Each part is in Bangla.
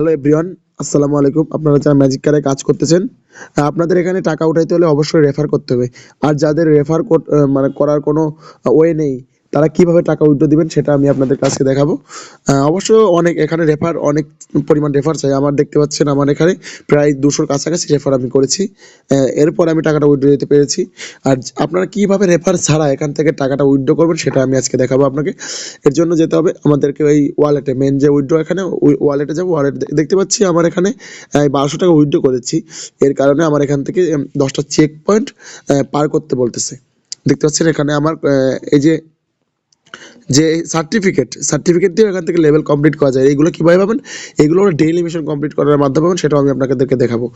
হ্যালো এভরিওয়ান, আসসালামু আলাইকুম। আপনারা যারা ম্যাজিক কারে কাজ করতেছেন আপনাদের এখানে টাকা উঠাইতে হলে অবশ্যই রেফার করতে হবে। আর যাদের রেফার মানে করার কোনো ওয়ে নেই তারা কীভাবে টাকা উইথড্র দিবেন সেটা আমি আপনাদের কাছে দেখাবো। অবশ্য অনেক এখানে রেফার অনেক পরিমাণ রেফার চাই। আমার দেখতে পাচ্ছেন আমার এখানে প্রায় দুশোর কাছাকাছি রেফার আমি করেছি। এরপর আমি টাকাটা উইথড্র দিতে পেরেছি। আর আপনারা কীভাবে রেফার ছাড়া এখান থেকে টাকাটা উইথড্র করবেন সেটা আমি আজকে দেখাবো আপনাকে। এর জন্য যেতে হবে আমাদেরকে ওই ওয়ালেটে মেন যে উইথড্র এখানে ওয়ালেটে যাব। ওয়ালেট দেখতে পাচ্ছি আমার এখানে বারোশো টাকা উইথড্র করেছি। এর কারণে আমার এখান থেকে দশটা চেক পয়েন্ট পার করতে বলতেছে। দেখতে পাচ্ছেন এখানে আমার এই যে যে সার্টিফিকেট সার্টিফিকেট দিয়ে এখান থেকে লেভেল কমপ্লিট করা যায়। এইগুলো কীভাবে পাবেন? এগুলো ডেইলি মিশন কমপ্লিট করার মাধ্যমে পাবেন, সেটাও আমি আপনাদেরকে দেখাবো।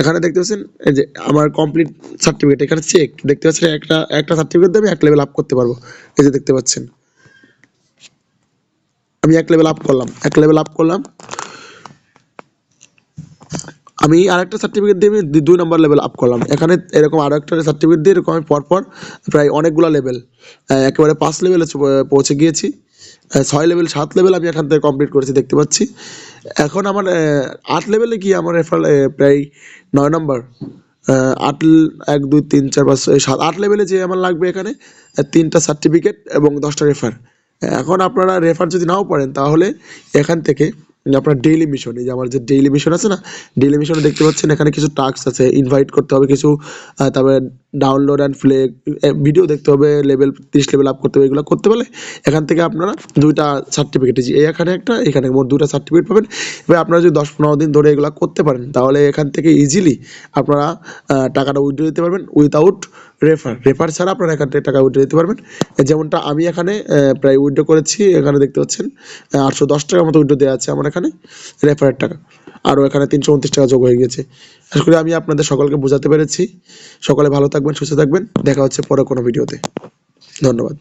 এখানে দেখতে পাচ্ছেন যে আমার কমপ্লিট সার্টিফিকেট এখানে চেক দেখতে পাচ্ছেন, একটা একটা সার্টিফিকেট দিয়ে আমি এক লেভেল আপ করতে পারব। এই যে দেখতে পাচ্ছেন। আমি এক লেভেল আপ করলাম, এক লেভেল আপ করলাম আমি আরেকটা সার্টিফিকেট দিয়ে আমি দুই নম্বর লেভেল আপ করলাম। এখানে এরকম আরও একটা সার্টিফিকেট দিয়ে এরকম আমি পরপর প্রায় অনেকগুলো লেভেল একেবারে পাঁচ লেভেলে পৌঁছে গিয়েছি। ছয় লেভেল সাত লেভেল আমি এখান থেকে কমপ্লিট করেছি, দেখতে পাচ্ছি। এখন আমার আট লেভেলে গিয়ে আমার রেফার প্রায় নয় নম্বর আট এক, দুই, তিন, চার, পাঁচ, ছয়, সাত, আট লেভেলে যে আমার লাগবে এখানে তিনটা সার্টিফিকেট এবং দশটা রেফার এখন আপনারা রেফার যদি নাও পড়েন তাহলে এখান থেকে আপনার ডেইলি মিশন এই যে আমার যে ডেইলি মিশন আছে না ডেইলি মিশনে দেখতে পাচ্ছেন এখানে কিছু টাস্ক আছে ইনভাইট করতে হবে কিছু তারপরে ডাউনলোড অ্যান্ড প্লে ভিডিও দেখতে হবে লেভেল তিরিশ লেভেল আপ করতে হবে, এগুলো করতে পারলে এখান থেকে আপনারা দুইটা সার্টিফিকেট এই এখানে একটা, এখানে মোট দুটা সার্টিফিকেট পাবেন। এবার আপনারা যদি দশ পনেরো দিন ধরে এগুলো করতে পারেন, তাহলে এখান থেকে ইজিলি আপনারা টাকাটা উইথড্র দিতে পারবেন উইথাউট রেফার রেফার ছাড়া আপনারা এখান থেকে টাকা উইথড্র দিতে পারবেন। যেমনটা আমি এখানে প্রায় উইথড্র করেছি, এখানে দেখতে পাচ্ছেন আটশো দশ টাকার মতো উইথড্র দেওয়া আছে আমার এখানে রেফারের টাকা। আরও এখানে তিনশো উনত্রিশ টাকা যোগ হয়ে গেছে। আশা করি আমি আপনাদের সকলকে বোঝাতে পেরেছি। সকলে ভালো থাকবেন সুস্থ থাকবেন। দেখা হচ্ছে পরে কোনো ভিডিওতে। ধন্যবাদ।